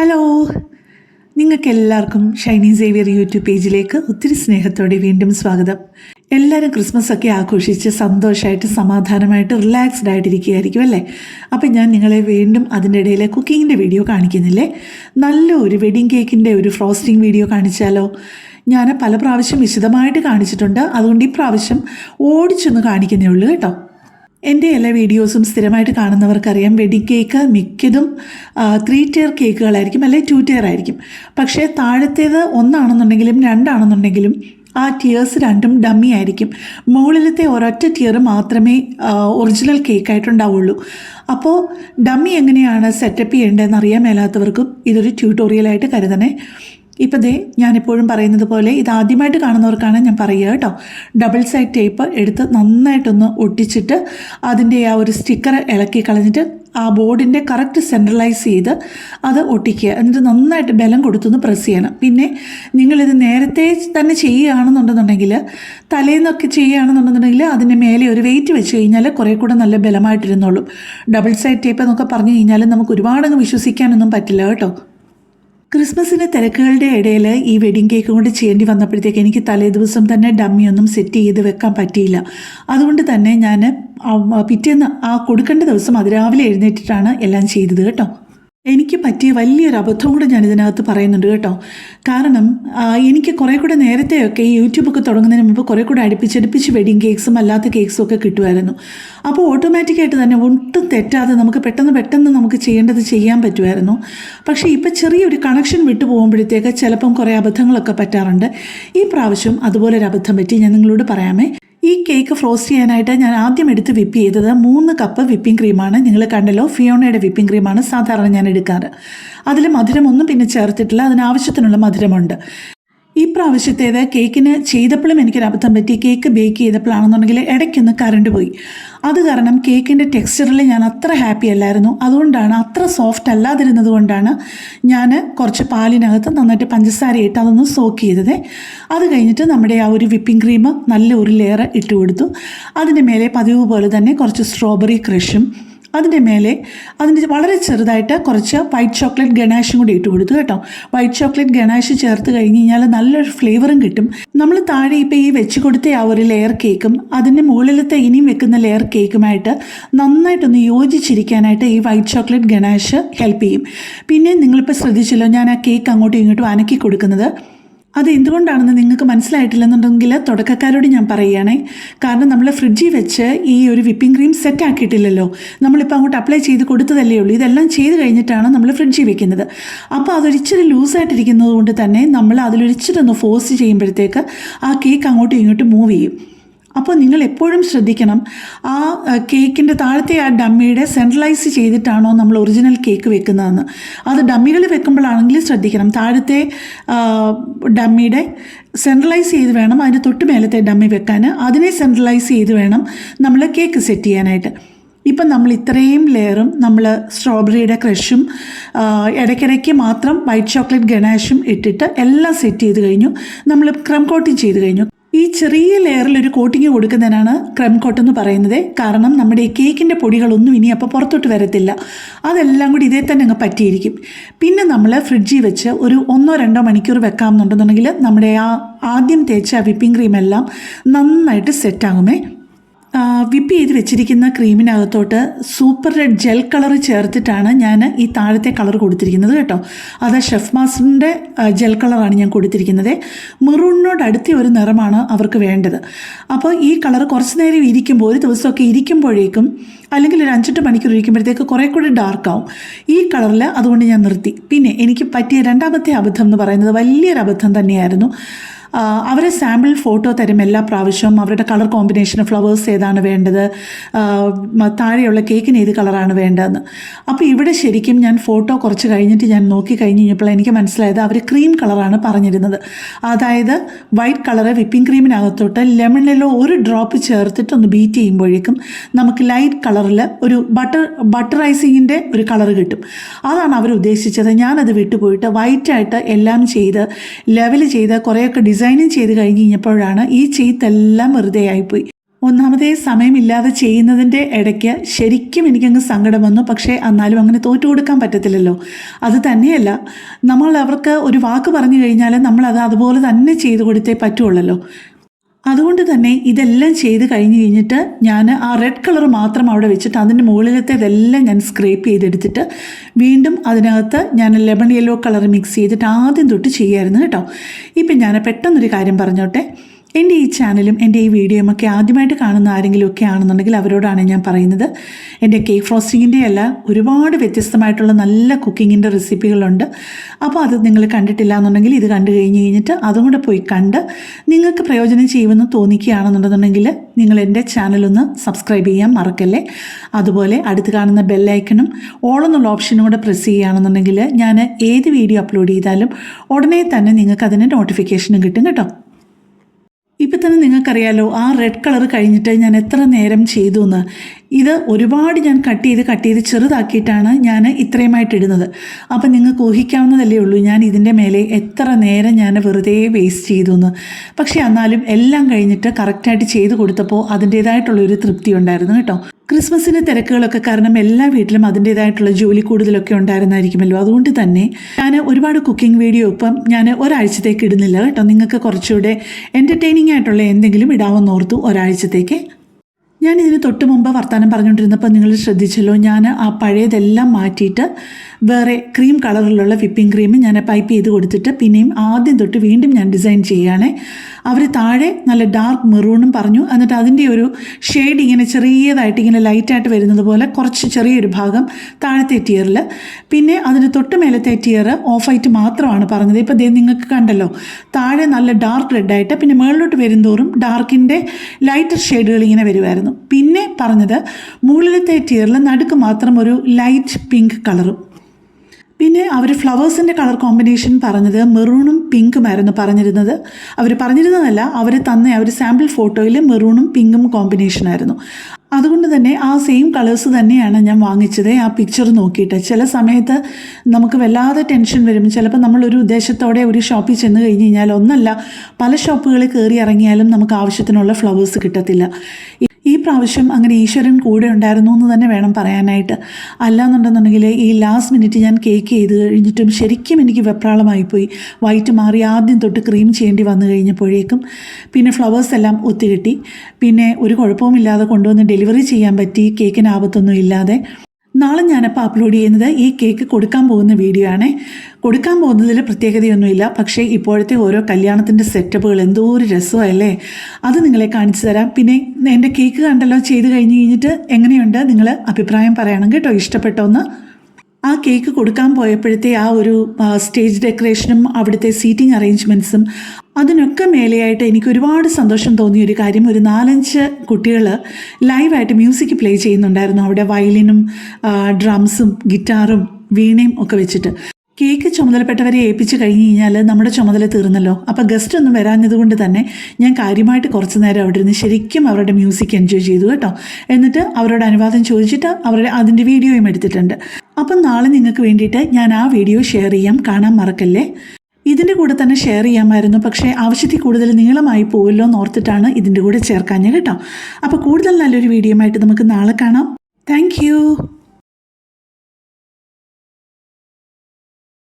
Hello നിങ്ങൾക്ക് എല്ലാവർക്കും Shiny Xavier YouTube പേജിലേക്ക് ഒത്തിരി സ്നേഹത്തോടെ വീണ്ടും സ്വാഗതം. എല്ലാവരും ക്രിസ്മസ് ഒക്കെ ആഘോഷിച്ച് സന്തോഷമായിട്ട് സമാധാനമായിട്ട് റിലാക്സ്ഡ് ആയിട്ടിരിക്കുകയായിരിക്കും അല്ലേ? അപ്പം ഞാൻ നിങ്ങളെ വീണ്ടും അതിന്റെ ഇടയിൽ കുക്കിങ്ങിന്റെ വീഡിയോ കാണിക്കുന്നില്ലേ? നല്ല ഒരു വെഡിങ് കേക്കിന്റെ ഒരു ഫ്രോസ്റ്റിംഗ് വീഡിയോ കാണിച്ചാലോ? ഞാൻ പല പ്രാവശ്യം വിശദമായിട്ട് കാണിച്ചിട്ടുണ്ട്. അതുകൊണ്ട് ഈ പ്രാവശ്യം ഓടിച്ചൊന്ന് കാണിക്കുന്നേ ഉള്ളൂ കേട്ടോ. എന്റെ എല്ലാ വീഡിയോസും സ്ഥിരമായിട്ട് കാണുന്നവർക്കറിയാം വെഡിങ് കേക്ക് മിക്കതും ത്രീ ടയർ കേക്കുകളായിരിക്കും അല്ലെങ്കിൽ ടു ടയർ ആയിരിക്കും. പക്ഷേ താഴത്തേത് ഒന്നാണെന്നുണ്ടെങ്കിലും രണ്ടാണെന്നുണ്ടെങ്കിലും ആ ടിയേഴ്സ് രണ്ടും ഡമ്മി ആയിരിക്കും. മുകളിലത്തെ ഒരൊറ്റ ടിയർ മാത്രമേ ഒറിജിനൽ കേക്കായിട്ടുണ്ടാവുള്ളൂ. അപ്പോൾ ഡമ്മി എങ്ങനെയാണ് സെറ്റപ്പ് ചെയ്യേണ്ടതെന്ന് അറിയാൻ മേലാത്തവർക്കും ഇതൊരു ട്യൂട്ടോറിയലായിട്ട് കരുതണേ. ഇപ്പം ദേ ഞാനെപ്പോഴും പറയുന്നത് പോലെ ഇത് ആദ്യമായിട്ട് കാണുന്നവർക്കാണ് ഞാൻ പറയുക കേട്ടോ. ഡബിൾ സൈഡ് ടേപ്പ് എടുത്ത് നന്നായിട്ടൊന്ന് ഒട്ടിച്ചിട്ട് അതിന്റെ ആ ഒരു സ്റ്റിക്കർ ഇളക്കി കളഞ്ഞിട്ട് ആ ബോർഡിന്റെ കറക്റ്റ് സെൻട്രലൈസ് ചെയ്ത് അത് ഒട്ടിക്കുക. എന്നിട്ട് നന്നായിട്ട് ബലം കൊടുത്തൊന്ന് പ്രസ് ചെയ്യണം. പിന്നെ നിങ്ങളിത് നേരത്തെ തന്നെ ചെയ്യുകയാണെന്നുണ്ടെന്നുണ്ടെങ്കിൽ തലേന്നൊക്കെ ചെയ്യുകയാണെന്നുണ്ടെന്നുണ്ടെങ്കിൽ അതിന്റെ മേലെ ഒരു വെയിറ്റ് വെച്ച് കഴിഞ്ഞാൽ കുറേ കൂടെ നല്ല ബലമായിട്ടിരുന്നോളും. ഡബിൾ സൈഡ് ടേപ്പ് എന്നൊക്കെ പറഞ്ഞു കഴിഞ്ഞാൽ നമുക്ക് ഒരുപാടങ്ങ് വിശ്വസിക്കാനൊന്നും പറ്റില്ല കേട്ടോ. ക്രിസ്മസിന്റെ തിരക്കുകളുടെ ഇടയിൽ ഈ വെഡിങ് കേക്ക് കൊണ്ട് ചെയ്യേണ്ടി വന്നപ്പോഴത്തേക്ക് എനിക്ക് തലേ ദിവസം തന്നെ ഡമ്മിയൊന്നും സെറ്റ് ചെയ്ത് വെക്കാൻ പറ്റിയില്ല. അതുകൊണ്ട് തന്നെ ഞാൻ പിറ്റേന്ന് ആ കൊടുക്കേണ്ട ദിവസം അതിരാവിലെ എഴുന്നേറ്റിട്ടാണ് എല്ലാം ചെയ്തത് കേട്ടോ. എനിക്ക് പറ്റിയ വലിയൊരു അബദ്ധം കൂടെ ഞാൻ ഇതിനകത്ത് പറയുന്നുണ്ട് കേട്ടോ. കാരണം എനിക്ക് കുറേ കൂടെ നേരത്തെയൊക്കെ ഈ യൂട്യൂബൊക്കെ തുടങ്ങുന്നതിന് മുമ്പ് കുറേ കൂടെ അടുപ്പിച്ചടുപ്പിച്ച് വെഡിങ് കേക്ക്സും അല്ലാത്ത കേക്ക്സും ഒക്കെ കിട്ടുമായിരുന്നു. അപ്പോൾ ഓട്ടോമാറ്റിക്കായിട്ട് തന്നെ ഒട്ടും തെറ്റാതെ നമുക്ക് പെട്ടെന്ന് പെട്ടെന്ന് നമുക്ക് ചെയ്യേണ്ടത് ചെയ്യാൻ പറ്റുമായിരുന്നു. പക്ഷേ ഇപ്പോൾ ചെറിയൊരു കണക്ഷൻ വിട്ടു പോകുമ്പോഴത്തേക്ക് ചിലപ്പം കുറേ അബദ്ധങ്ങളൊക്കെ പറ്റാറുണ്ട്. ഈ പ്രാവശ്യം അതുപോലൊരു അബദ്ധം പറ്റി ഞാൻ നിങ്ങളോട് പറയാമേ. ഈ കേക്ക് ഫ്രോസ്റ്റ് ചെയ്യാനായിട്ട് ഞാൻ ആദ്യം എടുത്ത് വിപ്പ് ചെയ്തത് മൂന്ന് കപ്പ് വിപ്പിംഗ് ക്രീമാണ്. നിങ്ങൾ കണ്ടല്ലോ ഫിയോണയുടെ വിപ്പിംഗ് ക്രീമാണ് സാധാരണ ഞാൻ എടുക്കാറ്. അതിൽ മധുരമൊന്നും പിന്നെ ചേർത്തിട്ടില്ല അതിനാവശ്യത്തിനുള്ള മധുരമുണ്ട്. ഈ പ്രാവശ്യത്തേത് കേക്കിന് ചെയ്തപ്പോഴും എനിക്കൊരു അബദ്ധം പറ്റി. കേക്ക് ബേക്ക് ചെയ്തപ്പോഴാണെന്നുണ്ടെങ്കിൽ ഇടയ്ക്കൊന്ന് കറണ്ട് പോയി. അത് കാരണം കേക്കിന്റെ ടെക്സ്ചറിൽ ഞാൻ അത്ര ഹാപ്പി അല്ലായിരുന്നു. അതുകൊണ്ടാണ് അത്ര സോഫ്റ്റ് അല്ലാതിരുന്നത് കൊണ്ടാണ് ഞാൻ കുറച്ച് പാലിനകത്ത് നന്നായിട്ട് പഞ്ചസാര ഇട്ട് അതൊന്ന് സോക്ക് ചെയ്തത്. അത് കഴിഞ്ഞിട്ട് നമ്മുടെ ആ ഒരു വിപ്പിംഗ് ക്രീം നല്ല ഒരു ലെയർ ഇട്ട് കൊടുത്തു. അതിന്റെ മേലെ പതിവ് പോലെ തന്നെ കുറച്ച് സ്ട്രോബെറി ക്രഷും അതിന്റെ മേലെ അതിന്റെ വളരെ ചെറുതായിട്ട് കുറച്ച് വൈറ്റ് ചോക്ലേറ്റ് ഗണാഷും കൂടി ഇട്ട് കൊടുത്തു കേട്ടോ. വൈറ്റ് ചോക്ലേറ്റ് ഗണാഷ് ചേർത്ത് കഴിഞ്ഞ് കഴിഞ്ഞാൽ നല്ലൊരു ഫ്ലേവറും കിട്ടും. നമ്മൾ താഴെ ഇപ്പോൾ ഈ വെച്ച് കൊടുത്ത ആ ഒരു ലെയർ കേക്കും അതിന്റെ മുകളിലത്തെ ഇനിയും വെക്കുന്ന ലെയർ കേക്കുമായിട്ട് നന്നായിട്ടൊന്ന് യോജിച്ചിരിക്കാനായിട്ട് ഈ വൈറ്റ് ചോക്ലേറ്റ് ഗണാഷ് ഹെൽപ്പ് ചെയ്യും. പിന്നെ നിങ്ങളിപ്പോൾ ശ്രദ്ധിച്ചല്ലോ ഞാൻ ആ കേക്ക് അങ്ങോട്ടും ഇങ്ങോട്ടും അനക്കി കൊടുക്കുന്നത്. അത് എന്തുകൊണ്ടാണെന്ന് നിങ്ങൾക്ക് മനസ്സിലായിട്ടില്ലെന്നുണ്ടെങ്കിൽ തുടക്കക്കാരോട് ഞാൻ പറയുകയാണേ. കാരണം നമ്മൾ ഫ്രിഡ്ജിൽ വെച്ച് ഈ ഒരു വിപ്പിംഗ് ക്രീം സെറ്റ് ആക്കിയിട്ടില്ലല്ലോ. നമ്മളിപ്പോൾ അങ്ങോട്ട് അപ്ലൈ ചെയ്ത് കൊടുത്തതല്ലേ ഉള്ളൂ. ഇതെല്ലാം ചെയ്ത് കഴിഞ്ഞിട്ടാണ് നമ്മൾ ഫ്രിഡ്ജിൽ വെക്കുന്നത്. അപ്പോൾ അതൊരിച്ചിരി ലൂസായിട്ടിരിക്കുന്നത് കൊണ്ട് തന്നെ നമ്മൾ അതിലൊരിച്ചിരി ഒന്ന് ഫോഴ്സ് ചെയ്യുമ്പോഴത്തേക്ക് ആ കേക്ക് അങ്ങോട്ടും ഇങ്ങോട്ടും മൂവ് ചെയ്യും. അപ്പോൾ നിങ്ങൾ എപ്പോഴും ശ്രദ്ധിക്കണം. ആ കേക്കിന്റെ താഴത്തെ ആ ഡമ്മിയുടെ സെൻട്രലൈസ് ചെയ്തിട്ടാണോ നമ്മൾ ഒറിജിനൽ കേക്ക് വെക്കുന്നതെന്ന്. അത് ഡമ്മികൾ വെക്കുമ്പോഴാണെങ്കിൽ ശ്രദ്ധിക്കണം. താഴത്തെ ഡമ്മിയുടെ സെൻട്രലൈസ് ചെയ്ത് വേണം അതിന്റെ തൊട്ട് മേലത്തെ ഡമ്മി വെക്കാൻ. അതിനെ സെൻട്രലൈസ് ചെയ്ത് വേണം നമ്മൾ കേക്ക് സെറ്റ് ചെയ്യാനായിട്ട്. ഇപ്പം നമ്മൾ ഇത്രയും ലെയറും നമ്മൾ സ്ട്രോബെറിയുടെ ക്രഷും ഇടയ്ക്കിടയ്ക്ക് മാത്രം വൈറ്റ് ചോക്ലേറ്റ് ഗണാഷും ഇട്ടിട്ട് എല്ലാം സെറ്റ് ചെയ്ത് കഴിഞ്ഞു. നമ്മൾ ക്രം കോട്ടിങ് ചെയ്ത് കഴിഞ്ഞു. ഈ ചെറിയ ലെയറിൽ ഒരു കോട്ടിങ് കൊടുക്കുന്നതിനാണ് ക്രം കോട്ട് എന്ന് പറയുന്നത്. കാരണം നമ്മുടെ ഈ കേക്കിന്റെ പൊടികളൊന്നും ഇനി അപ്പോൾ പുറത്തോട്ട് വരത്തില്ല. അതെല്ലാം കൂടി ഇതേ തന്നെ അങ്ങ് പറ്റിയിരിക്കും. പിന്നെ നമ്മൾ ഫ്രിഡ്ജിൽ വെച്ച് ഒരു ഒന്നോ രണ്ടോ മണിക്കൂർ വെക്കാമെന്നുണ്ടെന്നുണ്ടെങ്കിൽ നമ്മുടെ ആ ആദ്യം തേച്ച വിപ്പിംഗ് ക്രീം എല്ലാം നന്നായിട്ട് സെറ്റാകുമേ. വിപ്പ് ചെയ്ത് വെച്ചിരിക്കുന്ന ക്രീമിനകത്തോട്ട് സൂപ്പർ റെഡ് ജെൽ കളർ ചേർത്തിട്ടാണ് ഞാൻ ഈ താഴത്തെ കളർ കൊടുത്തിരിക്കുന്നത് കേട്ടോ. അത് ഷെഫ് മാസ്റ്ററിന്റെ ജെൽ കളറാണ് ഞാൻ കൊടുത്തിരിക്കുന്നത്. മെറൂണിനോട് അടുത്ത ഒരു നിറമാണ് അവർക്ക് വേണ്ടത്. അപ്പോൾ ഈ കളർ കുറച്ച് നേരം ഇരിക്കുമ്പോൾ ഒരു ദിവസമൊക്കെ ഇരിക്കുമ്പോഴേക്കും അല്ലെങ്കിൽ ഒരു അഞ്ചെട്ട് മണിക്കൂർ ഇരിക്കുമ്പോഴത്തേക്ക് കുറേ കൂടി ഡാർക്കാവും ഈ കളറിൽ അതുകൊണ്ട് ഞാൻ നിർത്തി. പിന്നെ എനിക്ക് പറ്റിയ രണ്ടാമത്തെ അബദ്ധം എന്ന് പറയുന്നത് വലിയൊരു അബദ്ധം തന്നെയായിരുന്നു. അവരെ സാമ്പിൾ ഫോട്ടോ തരും എല്ലാ പ്രാവശ്യവും. അവരുടെ കളർ കോമ്പിനേഷൻ ഫ്ലവേഴ്സ് ഏതാണ് വേണ്ടത്? താഴെയുള്ള കേക്കിന് ഏത് കളറാണ് വേണ്ടതെന്ന്. അപ്പോൾ ഇവിടെ ശരിക്കും ഞാൻ ഫോട്ടോ കുറച്ച് കഴിഞ്ഞിട്ട് ഞാൻ നോക്കി കഴിഞ്ഞ് കഴിഞ്ഞപ്പോൾ എനിക്ക് മനസ്സിലായത് അവർ ക്രീം കളറാണ് പറഞ്ഞിരുന്നത്. അതായത് വൈറ്റ് കളറ് വിപ്പിംഗ് ക്രീമിനകത്തോട്ട് ലെമണിലോ ഒരു ഡ്രോപ്പ് ചേർത്തിട്ട് ഒന്ന് ബീറ്റ് ചെയ്യുമ്പോഴേക്കും നമുക്ക് ലൈറ്റ് കളറിൽ ഒരു ബട്ടർ ബട്ടറൈസിങ്ങിന്റെ ഒരു കളർ കിട്ടും. അതാണ് അവർ ഉദ്ദേശിച്ചത്. ഞാനത് വിട്ടുപോയിട്ട് വൈറ്റായിട്ട് എല്ലാം ചെയ്ത് ലെവൽ ചെയ്ത് കുറേയൊക്കെ ഡിസൈനിങ് ചെയ്ത് കഴിഞ്ഞ് കഴിഞ്ഞപ്പോഴാണ് ഈ ചെയ്ത്തെല്ലാം വെറുതെ ആയിപ്പോയി. ഒന്നാമതേ സമയമില്ലാതെ ചെയ്യുന്നതിന്റെ ഇടയ്ക്ക് ശരിക്കും എനിക്കങ്ങ് സങ്കടം വന്നു. പക്ഷേ എന്നാലും അങ്ങനെ തോറ്റു കൊടുക്കാൻ പറ്റത്തില്ലല്ലോ. അത് തന്നെയല്ല നമ്മൾ അവർക്ക് ഒരു വാക്ക് പറഞ്ഞു കഴിഞ്ഞാൽ നമ്മളത് അതുപോലെ തന്നെ ചെയ്തു കൊടുത്തേ പറ്റുള്ളല്ലോ. അതുകൊണ്ട് തന്നെ ഇതെല്ലാം ചെയ്ത് കഴിഞ്ഞ് കഴിഞ്ഞിട്ട് ഞാൻ ആ റെഡ് കളർ മാത്രം അവിടെ വെച്ചിട്ട് അതിന്റെ മുകളിലത്തേതെല്ലാം ഞാൻ സ്ക്രേപ്പ് ചെയ്തെടുത്തിട്ട് വീണ്ടും അതിനകത്ത് ഞാൻ ലെമൺ യെല്ലോ കളർ മിക്സ് ചെയ്തിട്ട് ആദ്യം തൊട്ട് ചെയ്യായിരുന്നു കേട്ടോ. ഇപ്പം ഞാൻ പെട്ടെന്നൊരു കാര്യം പറഞ്ഞോട്ടെ. എന്റെ ഈ ചാനലും എന്റെ ഈ വീഡിയോയും ഒക്കെ ആദ്യമായിട്ട് കാണുന്ന ആരെങ്കിലും ഒക്കെ ആണെന്നുണ്ടെങ്കിൽ അവരോടാണ് ഞാൻ പറയുന്നത്. എന്റെ കേക്ക് ഫ്രോസ്റ്റിങ്ങിന്റെ അല്ല ഒരുപാട് വ്യത്യസ്തമായിട്ടുള്ള നല്ല കുക്കിങ്ങിന്റെ റെസിപ്പികളുണ്ട്. അപ്പോൾ അത് നിങ്ങൾ കണ്ടിട്ടില്ല എന്നുണ്ടെങ്കിൽ ഇത് കണ്ടു കഴിഞ്ഞ് കഴിഞ്ഞിട്ട് അതും കൂടെ പോയി കണ്ട് നിങ്ങൾക്ക് പ്രയോജനം ചെയ്യുമെന്ന് തോന്നിക്കുകയാണെന്നുണ്ടെന്നുണ്ടെങ്കിൽ നിങ്ങൾ എന്റെ ചാനലൊന്ന് സബ്സ്ക്രൈബ് ചെയ്യാൻ മറക്കല്ലേ? അതുപോലെ അടുത്ത് കാണുന്ന ബെല്ലൈക്കണും ഓൾ എന്നുള്ള ഓപ്ഷനും കൂടെ പ്രസ് ചെയ്യുകയാണെന്നുണ്ടെങ്കിൽ ഞാൻ ഏത് വീഡിയോ അപ്ലോഡ് ചെയ്താലും ഉടനെ തന്നെ നിങ്ങൾക്ക് അതിന് നോട്ടിഫിക്കേഷനും കിട്ടും കേട്ടോ. ഇപ്പം തന്നെ നിങ്ങൾക്കറിയാലോ ആ റെഡ് കളർ കഴിഞ്ഞിട്ട് ഞാൻ എത്ര നേരം ചെയ്തു എന്ന് ഇത് ഒരുപാട് ഞാൻ കട്ട് ചെയ്ത് കട്ട് ചെയ്ത് ചെറുതാക്കിയിട്ടാണ് ഞാൻ ഇത്രയുമായിട്ട് ഇടുന്നത്. അപ്പം നിങ്ങൾക്ക് ഊഹിക്കാവുന്നതല്ലേ ഉള്ളൂ ഞാൻ ഇതിന്റെ മേലെ എത്ര നേരം ഞാൻ വെറുതെ വേസ്റ്റ് ചെയ്തു എന്ന് പക്ഷേ എന്നാലും എല്ലാം കഴിഞ്ഞിട്ട് കറക്റ്റായിട്ട് ചെയ്ത് കൊടുത്തപ്പോൾ അതിന്റേതായിട്ടുള്ളൊരു തൃപ്തി ഉണ്ടായിരുന്നു കേട്ടോ. ക്രിസ്മസിന്റെ തിരക്കുകളൊക്കെ കാരണം എല്ലാ വീട്ടിലും അതിന്റേതായിട്ടുള്ള ജോലി കൂടുതലൊക്കെ ഉണ്ടായിരുന്നായിരിക്കുമല്ലോ. അതുകൊണ്ട് തന്നെ ഞാൻ ഒരുപാട് കുക്കിംഗ് വീഡിയോ ഇപ്പം ഞാൻ ഒരാഴ്ചത്തേക്ക് ഇടുന്നില്ല കേട്ടോ. നിങ്ങൾക്ക് കുറച്ചുകൂടെ എന്റർടൈനിങ് ആയിട്ടുള്ള എന്തെങ്കിലും ഇടാമെന്ന് ഓർത്തു ഒരാഴ്ചത്തേക്ക്. ഞാൻ ഇതിന് തൊട്ട് മുമ്പ് വർത്തമാനം പറഞ്ഞുകൊണ്ടിരുന്നപ്പോൾ നിങ്ങൾ ശ്രദ്ധിച്ചല്ലോ ഞാൻ ആ പഴയതെല്ലാം മാറ്റിയിട്ട് വേറെ ക്രീം കളറിലുള്ള വിപ്പിംഗ് ക്രീം ഞാൻ പൈപ്പ് ചെയ്ത് കൊടുത്തിട്ട് പിന്നെയും ആദ്യം തൊട്ട് വീണ്ടും ഞാൻ ഡിസൈൻ ചെയ്യുകയാണ്. അവർ താഴെ നല്ല ഡാർക്ക് മെറൂണും പറഞ്ഞു. എന്നിട്ട് അതിന്റെ ഒരു ഷെയ്ഡ് ഇങ്ങനെ ചെറിയതായിട്ട് ഇങ്ങനെ ലൈറ്റായിട്ട് വരുന്നത് പോലെ കുറച്ച് ചെറിയൊരു ഭാഗം താഴത്തെ ടിയറിൽ പിന്നെ അതിന് തൊട്ട് മേലത്തെ ടിയർ ഓഫ് ആയിട്ട് മാത്രമാണ് പറഞ്ഞത്. ഇപ്പോൾ ദേ നിങ്ങൾക്ക് കണ്ടല്ലോ താഴെ നല്ല ഡാർക്ക് റെഡായിട്ട് പിന്നെ മുകളിലോട്ട് വരുന്തോറും ഡാർക്കിന്റെ ലൈറ്റർ ഷെയ്ഡുകൾ ഇങ്ങനെ വരുമായിരുന്നു പിന്നെ പറഞ്ഞത് മുകളിലത്തെ ടിയറിൽ നടുക്ക് മാത്രം ഒരു ലൈറ്റ് പിങ്ക് കളറും പിന്നെ അവർ ഫ്ലവേഴ്സിന്റെ കളർ കോമ്പിനേഷൻ പറഞ്ഞത് മെറൂണും പിങ്കുമായിരുന്നു പറഞ്ഞിരുന്നത്. അവർ പറഞ്ഞിരുന്നതല്ല അവർ തന്ന ഒരു സാമ്പിൾ ഫോട്ടോയിൽ മെറൂണും പിങ്കും കോമ്പിനേഷനായിരുന്നു അതുകൊണ്ട് തന്നെ ആ സെയിം കളേഴ്സ് തന്നെയാണ് ഞാൻ വാങ്ങിച്ചത് ആ പിക്ചർ നോക്കിയിട്ട്. ചില സമയത്ത് നമുക്ക് വല്ലാതെ ടെൻഷൻ വരും. ചിലപ്പോൾ നമ്മളൊരു ഉദ്ദേശത്തോടെ ഒരു ഷോപ്പിൽ ചെന്ന് കഴിഞ്ഞ് കഴിഞ്ഞാൽ ഒന്നല്ല പല ഷോപ്പുകളിൽ കയറി ഇറങ്ങിയാലും നമുക്ക് ആവശ്യത്തിനുള്ള ഫ്ലവേഴ്സ് കിട്ടത്തില്ല. ഈ പ്രാവശ്യം അങ്ങനെ ഈശ്വരൻ കൂടെ ഉണ്ടായിരുന്നു എന്ന് തന്നെ വേണം പറയാനായിട്ട്. അല്ലാന്നുണ്ടെന്നുണ്ടെങ്കിൽ ഈ ലാസ്റ്റ് മിനിറ്റ് ഞാൻ കേക്ക് ചെയ്ത് കഴിഞ്ഞിട്ടും ശരിക്കും എനിക്ക് വെപ്രാളമായിപ്പോയി. വൈറ്റ് മാറി ആദ്യം തൊട്ട് ക്രീം ചെയ്യേണ്ടി വന്നു കഴിഞ്ഞപ്പോഴേക്കും പിന്നെ ഫ്ലവേഴ്സ് എല്ലാം ഒത്തുകിട്ടി പിന്നെ ഒരു കുഴപ്പവുമില്ലാതെ കൊണ്ടുവന്ന് ഡെലിവറി ചെയ്യാൻ പറ്റി. കേക്കിന് ആപത്തൊന്നും ഇല്ലാതെ. നാളെ ഞാനപ്പോൾ അപ്ലോഡ് ചെയ്യുന്നത് ഈ കേക്ക് കൊടുക്കാൻ പോകുന്ന വീഡിയോ ആണ്. കൊടുക്കാൻ പോകുന്നതിൽ പ്രത്യേകതയൊന്നുമില്ല. പക്ഷേ ഇപ്പോഴത്തെ ഓരോ കല്യാണത്തിന്റെ സെറ്റപ്പുകൾ എന്തോ ഒരു രസമല്ലേ? അത് നിങ്ങളെ കാണിച്ചു തരാം. പിന്നെ എന്റെ കേക്ക് കണ്ടല്ലോ ചെയ്ത് കഴിഞ്ഞ് കഴിഞ്ഞിട്ട് എങ്ങനെയുണ്ട്? നിങ്ങൾ അഭിപ്രായം പറയണം കേട്ടോ. ഇഷ്ടപ്പെട്ടോന്ന്. ആ കേക്ക് കൊടുക്കാൻ പോയപ്പോഴത്തെ ആ ഒരു സ്റ്റേജ് ഡെക്കറേഷനും അവിടുത്തെ സീറ്റിംഗ് അറേഞ്ച്മെന്റ്സും അതിനൊക്കെ മേലെയായിട്ട് എനിക്ക് ഒരുപാട് സന്തോഷം തോന്നിയ ഒരു കാര്യം ഒരു നാലഞ്ച് കുട്ടികൾ ലൈവായിട്ട് മ്യൂസിക് പ്ലേ ചെയ്യുന്നുണ്ടായിരുന്നു. അവിടെ വയലിനും ഡ്രംസും ഗിറ്റാറും വീണയും ഒക്കെ വെച്ചിട്ട്. കേക്ക് ചുമതലപ്പെട്ടവരെ ഏൽപ്പിച്ച് കഴിഞ്ഞ് കഴിഞ്ഞാൽ നമ്മുടെ ചുമതല തീർന്നല്ലോ. അപ്പോൾ ഗസ്റ്റ് ഒന്നും വരാഞ്ഞതുകൊണ്ട് തന്നെ ഞാൻ കാര്യമായിട്ട് കുറച്ച് നേരം അവിടെ ഇരുന്ന് ശരിക്കും അവരുടെ മ്യൂസിക് എൻജോയ് ചെയ്തു കേട്ടോ. എന്നിട്ട് അവരോട് അനുവാദം ചോദിച്ചിട്ട് അവരുടെ അതിന്റെ വീഡിയോയും എടുത്തിട്ടുണ്ട്. അപ്പം നാളെ നിങ്ങൾക്ക് വേണ്ടിയിട്ട് ഞാൻ ആ വീഡിയോ ഷെയർ ചെയ്യാം. കാണാൻ മറക്കല്ലേ? ഇതിന്റെ കൂടെ തന്നെ ഷെയർ ചെയ്യാമായിരുന്നു. പക്ഷേ ആവശ്യത്തിൽ കൂടുതൽ നീളമായി പോവല്ലോ എന്ന് ഓർത്തിട്ടാണ് ഇതിന്റെ കൂടെ ചേർക്കാഞ്ഞത് കേട്ടോ. അപ്പോൾ കൂടുതൽ നല്ലൊരു വീഡിയോ ആയിട്ട് നമുക്ക് നാളെ കാണാം. താങ്ക്